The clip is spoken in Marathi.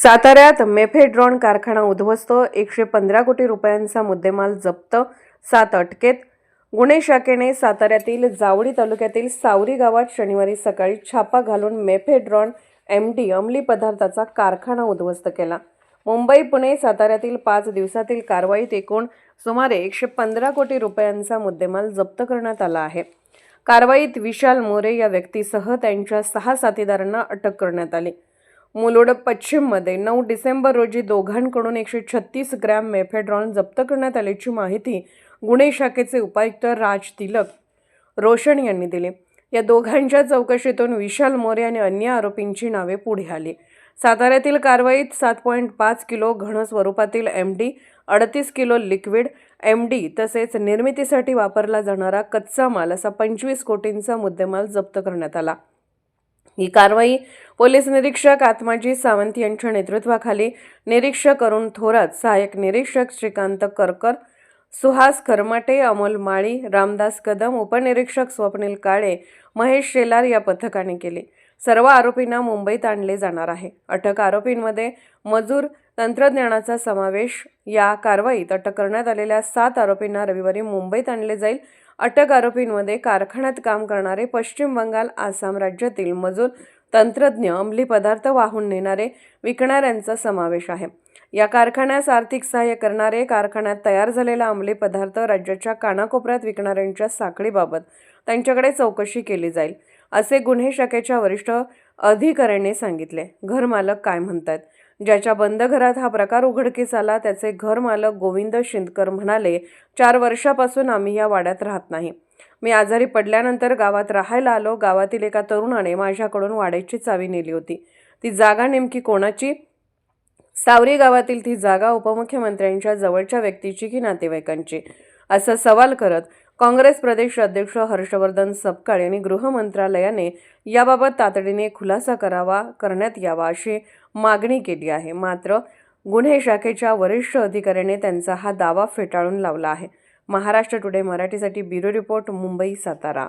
साताऱ्यात मेफेड्रॉन कारखाना उद्ध्वस्त एकशे पंधरा कोटी रुपयांचा मुद्देमाल जप्त सात अटकेत. गुन्हे शाखेने साताऱ्यातील जावळी तालुक्यातील सावरी गावात शनिवारी सकाळी छापा घालून मेफेड्रॉन एम डी अंमली पदार्थाचा कारखाना उद्ध्वस्त केला. मुंबई पुणे साताऱ्यातील पाच दिवसातील कारवाईत एकूण सुमारे एकशे पंधरा कोटी रुपयांचा मुद्देमाल जप्त करण्यात आला आहे. कारवाईत विशाल मोरे या व्यक्तीसह त्यांच्या सहा साथीदारांना अटक करण्यात आली. मुलुड पश्चिममध्ये नऊ डिसेंबर रोजी दोघांकडून एकशे छत्तीस ग्रॅम मेफेड्रॉन जप्त करण्यात आल्याची माहिती गुन्हे शाखेचे उपायुक्त राज तिलक रोशन यांनी दिली. या दोघांच्या चौकशीतून विशाल मोरे आणि अन्य आरोपींची नावे पुढे आली. साताऱ्यातील कारवाईत सात पॉईंट पाच किलो घन स्वरूपातील एम डी अडतीस किलो लिक्विड एम डी तसेच निर्मितीसाठी वापरला जाणारा कच्चा माल असा पंचवीस कोटींचा मुद्देमाल जप्त करण्यात आला. ही कारवाई पोलीस निरीक्षक आत्माजी सावंत यांच्या नेतृत्वाखाली निरीक्षक अरुण थोरात सहाय्यक निरीक्षक श्रीकांत करकर सुहास खरमाटे अमोल माळी रामदास कदम उपनिरीक्षक स्वप्नील काळे महेश शेलार या पथकाने केले. सर्व आरोपींना मुंबईत आणले जाणार आहे. अटक आरोपींमध्ये मजूर तंत्रज्ञानाचा समावेश या कारवाईत अटक करण्यात आलेल्या सात आरोपींना रविवारी मुंबईत आणले जाईल. अटक आरोपींमध्ये कारखान्यात काम करणारे पश्चिम बंगाल आसाम राज्यातील मजूर तंत्रज्ञ अंमली पदार्थ वाहून नेणारे विकणाऱ्यांचा समावेश आहे. या कारखान्यास आर्थिक सहाय्य करणारे कारखान्यात तयार झालेला अंमली पदार्थ राज्याच्या कानाकोपऱ्यात विकणाऱ्यांच्या साखळीबाबत त्यांच्याकडे चौकशी केली जाईल असे गुन्हे शाखेच्या वरिष्ठ अधिकाऱ्यांनी सांगितले. घरमालक काय म्हणतात ज्याच्या बंद घरात हा प्रकार उघडकीस आला त्याचे घरमालक गोविंद शिंदकर म्हणाले चार वर्षापासून आम्ही या वाड्यात राहत नाही. मी आजारी पडल्यानंतर गावात राहायला आलो. गावातील एका तरुणाने माझ्याकडून वाड्याची चावी नेली होती. ती जागा नेमकी कोणाची? सावरी गावातील ती जागा उपमुख्यमंत्र्यांच्या जवळच्या व्यक्तीची की नातेवाईकांची? असा सवाल करत काँग्रेस प्रदेश अध्यक्ष हर्षवर्धन सपकाळ यांनी गृह मंत्रालयाने याबाबत तातडीने खुलासा करावा करण्यात यावा अशी मागणी केली आहे. मात्र गुन्हे शाखेच्या वरिष्ठ अधिकाऱ्याने त्यांचा हा दावा फेटाळून लावला आहे. महाराष्ट्र टुडे मराठीसाठी ब्युरो रिपोर्ट मुंबई सातारा.